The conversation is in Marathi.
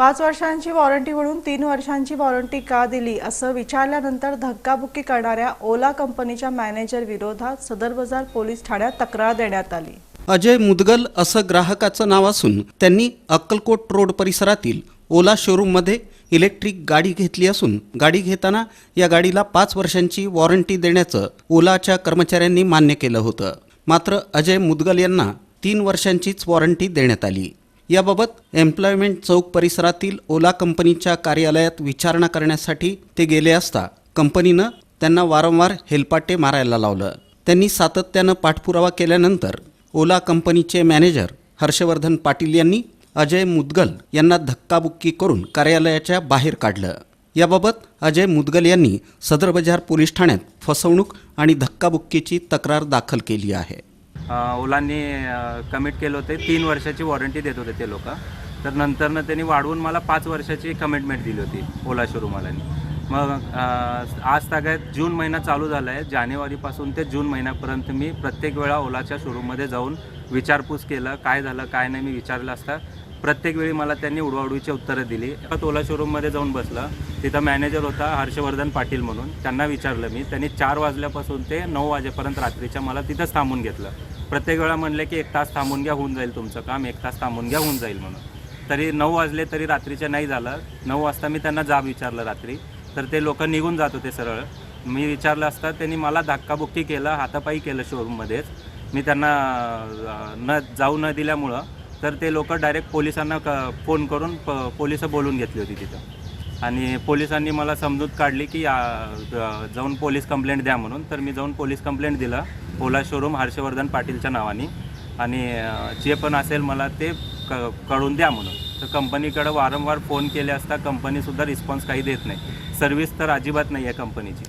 पाच वर्षांची वॉरंटी म्हणून तीन वर्षांची वॉरंटी का दिली असं विचारल्यानंतर धक्काबुक्की करणाऱ्या ओला कंपनीच्या मॅनेजर विरोधात सदर बाजार पोलीस ठाण्यात तक्रार देण्यात आली. अजय मुदगल असं ग्राहकाचं नाव असून त्यांनी अक्कलकोट रोड परिसरातील ओला शोरूममध्ये इलेक्ट्रिक गाडी घेतली असून गाडी घेताना या गाडीला पाच वर्षांची वॉरंटी देण्याचं ओलाच्या कर्मचाऱ्यांनी मान्य केलं होतं. मात्र अजय मुदगल यांना तीन वर्षांचीच वॉरंटी देण्यात आली. याबाबत एम्प्लॉयमेंट चौक परिसरातील ओला कंपनीच्या कार्यालयात विचारणा करण्यासाठी ते गेले असता कंपनीनं त्यांना वारंवार हेलपाटे मारायला लावलं. त्यांनी सातत्यानं पाठपुरावा केल्यानंतर ओला कंपनीचे मॅनेजर हर्षवर्धन पाटील यांनी अजय मुदगल यांना धक्काबुक्की करून कार्यालयाच्या बाहेर काढलं. याबाबत अजय मुदगल यांनी सदर बाजार पोलीस ठाण्यात फसवणूक आणि धक्काबुक्कीची तक्रार दाखल केली आहे. ओलांनी कमिट केलं होते. तीन वर्षाची वॉरंटी देत होते ते लोक. तर नंतरनं त्यांनी वाढवून मला पाच वर्षाची कमिटमेंट दिली होती ओला शोरूमवाल्यांनी मग आज तागायत जून महिना चालू झाला आहे जानेवारीपासून ते जून महिन्यापर्यंत मी प्रत्येक वेळा ओलाच्या शोरूममध्ये जाऊन विचारपूस केलं काय झालं काय नाही मी विचारलं असता. प्रत्येक वेळी मला त्यांनी उडवाउडवीची उत्तरं दिली. परत ओला शोरूममध्ये जाऊन बसलं. तिथं मॅनेजर होता हर्षवर्धन पाटील म्हणून. त्यांना विचारलं मी. त्यांनी चार वाजल्यापासून ते नऊ वाजेपर्यंत रात्रीच्या मला तिथंच थांबून घेतलं. प्रत्येक वेळा म्हणले की एक तास थांबून घ्या होऊन जाईल तुमचं काम. एक तास थांबून घ्या होऊन जाईल म्हणून. तरी नऊ वाजले तरी रात्रीच्या नाही झालं. नऊ वाजता मी त्यांना जाब विचारलं रात्री. तर ते लोक निघून जात होते सरळ. मी विचारलं असता त्यांनी मला धक्काबुक्की केलं हातापायी केलं शोरूममध्येच. मी त्यांना न जाऊ न दिल्यामुळं तर ते लोक डायरेक्ट पोलिसांना क फोन करून प पोलिसं बोलून घेतली होती तिथं. आणि पोलिसांनी मला समजूत काढली की या जाऊन पोलीस कंप्लेंट द्या म्हणून. तर मी जाऊन पोलीस कंप्लेंट दिलं. ओला शोरूम हर्षवर्धन पाटीलच्या नावाने. आणि जे पण असेल मला ते क कळून द्या म्हणून. तर कंपनीकडं वारंवार फोन केले असता कंपनीसुद्धा रिस्पॉन्स काही देत नाही. सर्व्हिस तर अजिबात नाही आहे कंपनीची